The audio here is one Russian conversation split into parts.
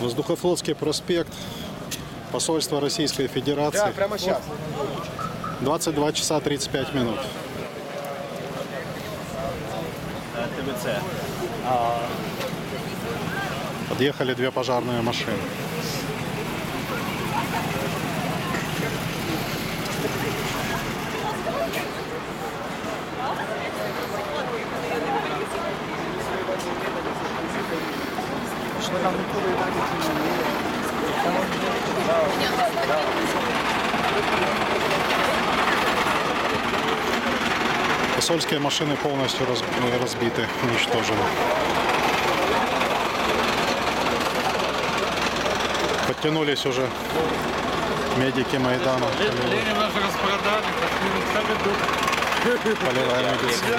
Воздухофлотский проспект, посольство Российской Федерации. прямо сейчас. 22 часа 35 минут. ТВЦ. Подъехали две пожарные машины. Посольские машины полностью раз- разбиты, уничтожены. Подтянулись уже медики Майдана. Ленин наш распродали, Полевая медицина.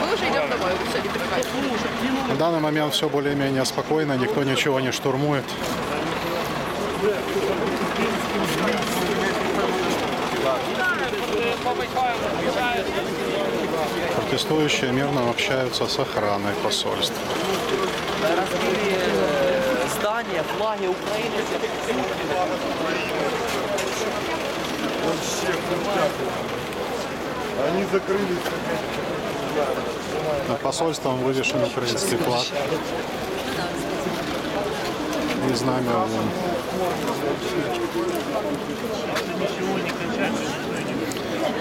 Мы уже идем домой, вы все, не переживайте. На данный момент все более-менее спокойно, никто ничего не штурмует. Протестующие мирно общаются с охраной посольства. Здания, флаги Украины. Они закрылись. Над посольством вывешен украинский флаг. И знамя.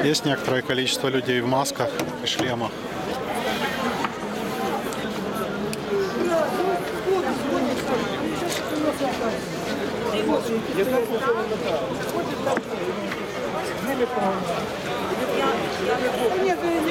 Есть некоторое количество людей в масках и шлемах.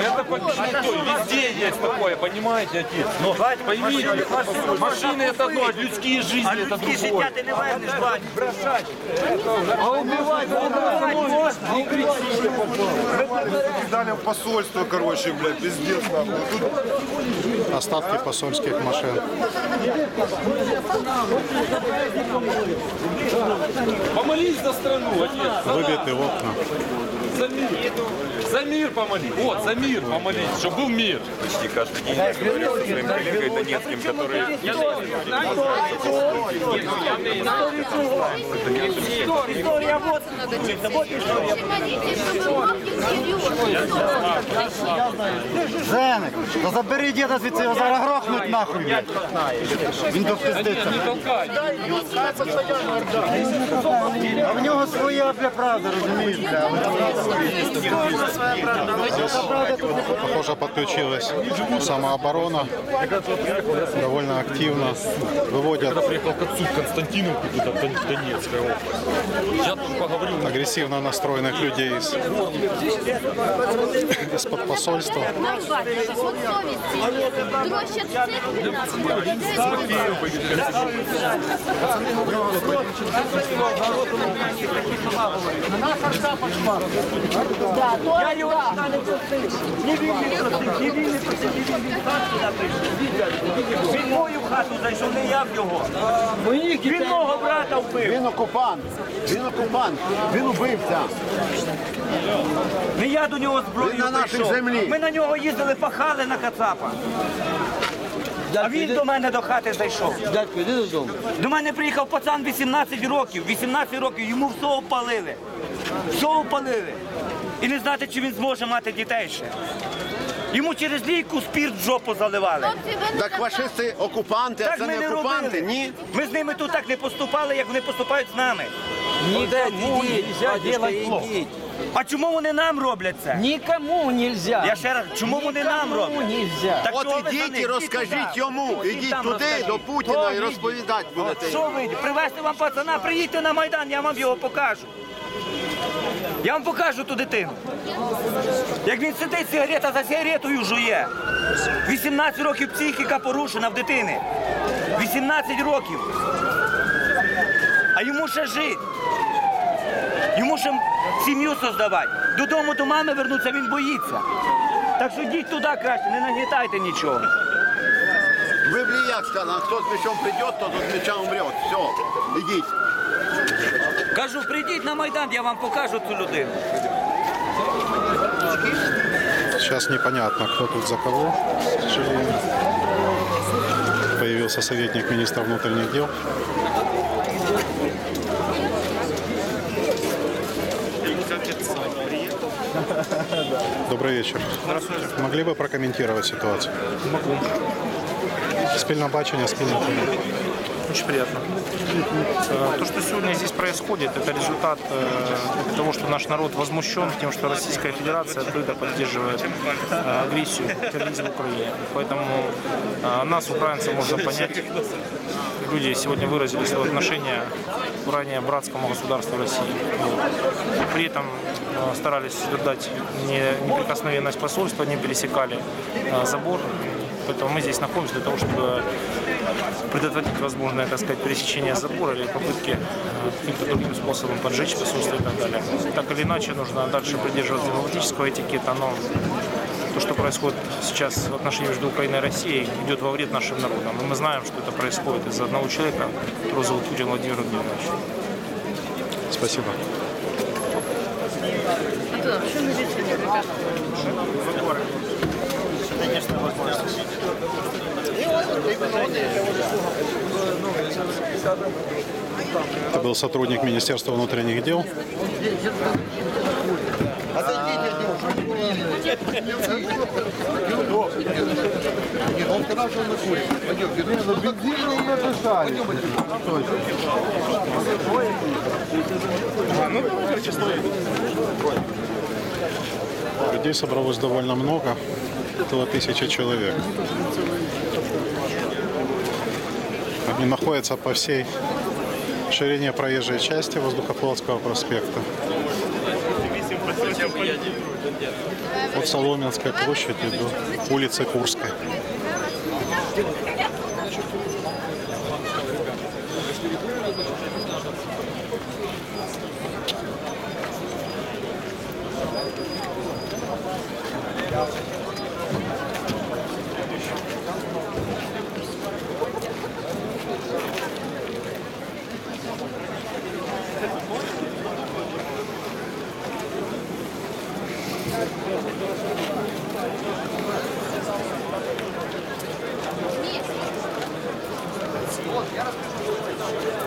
Это почти везде есть такое, понимаете, отец? Но поймите, машины это одно, а людские жизни это другое. ти не везеш, бать. Дали в посольство, короче, блядь, пиздец, Остатки посольских машин. Помолись за страну, отец. Выбиты окна. За мир. За мир помолись. Вот, за мир помолись, чтобы был мир. почти каждый день я говорю со своим коллегой Донецким, который Зеник, то забери діда звідси, його зараз грохнуть нахуй. блядь. Він допуститься. Не толкай. А в нього своя бля правда, розумієш, бля. Похоже, подключилась самооборона. Довольно активно. Выводят Приехал к отцу в Константиновку, туда, в Донецкая область. Я тут поговорил. агрессивно настроенных людей из, из-под посольства. Я він не просив, сам сюди прийшов. Мою хату зайшов, не я в його. Він мого брата вбив. Він окупант. Він окупант. Він убивця. Не я до нього зброю Він на нашій прийшов. землі. Ми на нього їздили, пахали на Кацапа. А він до мене до хати зайшов. Дядько, йди додому. До мене приїхав пацан 18 років. 18 років йому все опалили. Все опалили. І не знати, чи він зможе мати дітей ще. Йому через лійку спірт в жопу заливали. Так фашисти окупанти, а Так це ми не не окупанти, робили. ні? Ми з ними тут так не поступали, як вони поступають з нами. Ніде, ідіть, дядюшка, ідіть. А чому вони нам роблять це? Никому нельзя. Я ще раз, чому вони нам Никому роблять? нельзя. Так От ви за ідіть них? і розкажіть туди. йому, Ідіть ідіть там туди розкажіть. до Путіна і ідіть? розповідати будете. Що ви? Привезти вам пацана, приїдьте на Майдан, я вам його покажу. Я вам покажу ту дитину. Як він сидить, сигарета за сигаретою жує. 18 років психіка порушена в дитини. 18 років. А йому ще жити. Йому ще сім'ю создавати. Додому до мами вернутися він боїться. Так що йдіть туди краще, не нагнітайте нічого. В Библии як сказано, хто з мечом прийде, тот з меча умрет. Все, ідіть. Кажу, прийдіть на Майдан, я вам покажу цю людину. Сейчас непонятно, кто тут за кого, к сожалению. Появился советник министра внутренних дел. Добрый вечер. Могли бы прокомментировать ситуацию? Могу. Спільне бачення, спільне. Очень приятно. Э, То, что сегодня здесь происходит, это результат э, того, что наш народ возмущен тем, что Российская Федерация открыто поддерживает э, агрессию, терроризм в Украине. Поэтому нас, украинцев, можно понять. Люди сегодня выразили свое отношение к ранее братскому государству России. При этом э, старались соблюдать не- неприкосновенность посольства, не пересекали э, забор. Поэтому мы здесь находимся для того, чтобы предотвратить возможное, так сказать, пересечение забора или попытки э, каким-то другим способом поджечь посольство и так далее. Так или иначе, нужно дальше придерживаться дипломатического этикета, но то, что происходит сейчас в отношении между Украиной и Россией, идет во вред нашим народам. И мы знаем, что это происходит из-за одного человека, которого зовут Путин Владимир Владимирович. Спасибо. Это был сотрудник Министерства внутренних дел. Он сказал, что он накурит. Пойдемте. Бензин не написали. Людей собралось довольно много, около тысячи человек. Они находятся по всей ширине проезжей части Воздухофлотского проспекта от Соломенская площадь иду. Улица Курская. Thank you. Yeah.